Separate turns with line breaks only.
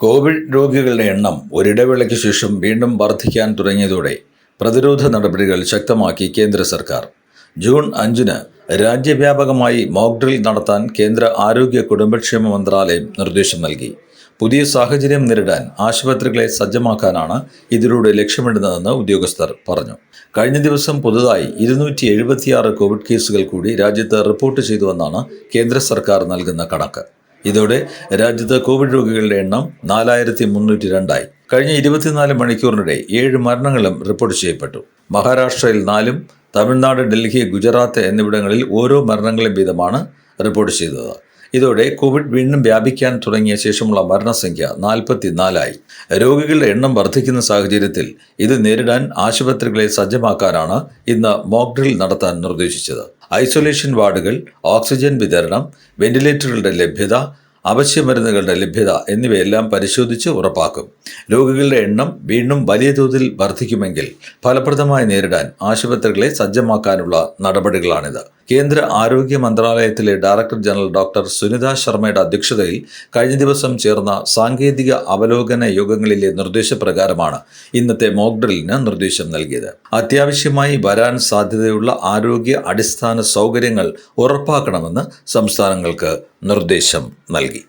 Covid രോഗികളുടെ എണ്ണം ഒരിടവേളയ്ക്ക് ശേഷം വീണ്ടും വർദ്ധിക്കാൻ തുടങ്ങിയതോടെ പ്രതിരോധ നടപടികൾ ശക്തമാക്കി കേന്ദ്ര സർക്കാർ. ജൂൺ അഞ്ചിന് രാജ്യവ്യാപകമായി മോക്ഡ്രിൽ നടത്താൻ കേന്ദ്ര ആരോഗ്യ കുടുംബക്ഷേമ മന്ത്രാലയം നിർദ്ദേശം നൽകി. പുതിയ സാഹചര്യം നേരിടാൻ ആശുപത്രികളെ സജ്ജമാക്കാനാണ് ഇതിലൂടെ ലക്ഷ്യമിടുന്നതെന്ന് ഉദ്യോഗസ്ഥർ പറഞ്ഞു. കഴിഞ്ഞ ദിവസം പുതുതായി ഇരുന്നൂറ്റി എഴുപത്തിയാറ് കോവിഡ് കേസുകൾ കൂടി രാജ്യത്ത് റിപ്പോർട്ട് ചെയ്തുവെന്നാണ് കേന്ദ്ര സർക്കാർ നൽകുന്ന കണക്ക്. ഇതോടെ രാജ്യത്ത് കോവിഡ് രോഗികളുടെ എണ്ണം നാലായിരത്തി മുന്നൂറ്റി രണ്ടായി. കഴിഞ്ഞ ഇരുപത്തിനാല് മണിക്കൂറിനിടെ ഏഴ് മരണങ്ങളും റിപ്പോർട്ട് ചെയ്യപ്പെട്ടു. മഹാരാഷ്ട്രയിൽ നാലും തമിഴ്നാട് ഡൽഹി ഗുജറാത്ത് എന്നിവിടങ്ങളിൽ ഓരോ മരണങ്ങളും വീതമാണ് റിപ്പോർട്ട് ചെയ്തത്. ഇതോടെ കോവിഡ് വീണ്ടും വ്യാപിക്കാൻ തുടങ്ങിയ ശേഷമുള്ള മരണസംഖ്യ നാൽപ്പത്തിനാലായി. രോഗികളുടെ എണ്ണം വർദ്ധിക്കുന്ന സാഹചര്യത്തിൽ ഇത് നേരിടാൻ ആശുപത്രികളെ സജ്ജമാക്കാനാണ് ഇന്ന് മോക്ഡ്രിൽ നടത്താൻ നിർദ്ദേശിച്ചത്. ഐസൊലേഷൻ വാർഡുകൾ ഓക്സിജൻ വിതരണം വെന്റിലേറ്ററുകളുടെ ലഭ്യത അവശ്യ മരുന്നുകളുടെ ലഭ്യത എന്നിവയെല്ലാം പരിശോധിച്ച് ഉറപ്പാക്കും. രോഗികളുടെ എണ്ണം വീണ്ടും വലിയ തോതിൽ വർദ്ധിക്കുമെങ്കിൽ ഫലപ്രദമായി നേരിടാൻ ആശുപത്രികളെ സജ്ജമാക്കാനുള്ള നടപടികളാണിത്. കേന്ദ്ര ആരോഗ്യ മന്ത്രാലയത്തിലെ ഡയറക്ടർ ജനറൽ ഡോക്ടർ സുനിത ശർമ്മയുടെ അധ്യക്ഷതയിൽ കഴിഞ്ഞ ദിവസം ചേർന്ന സാങ്കേതിക അവലോകന യോഗങ്ങളിലെ നിർദ്ദേശപ്രകാരമാണ് ഇന്നത്തെ മോക്ക് ഡ്രില്ലിന് നിർദ്ദേശം നൽകിയത്. അത്യാവശ്യമായി വരാൻ സാധ്യതയുള്ള ആരോഗ്യ അടിസ്ഥാന സൗകര്യങ്ങൾ ഉറപ്പാക്കണമെന്ന് സംസ്ഥാനങ്ങൾക്ക് നിർദ്ദേശം നൽകി.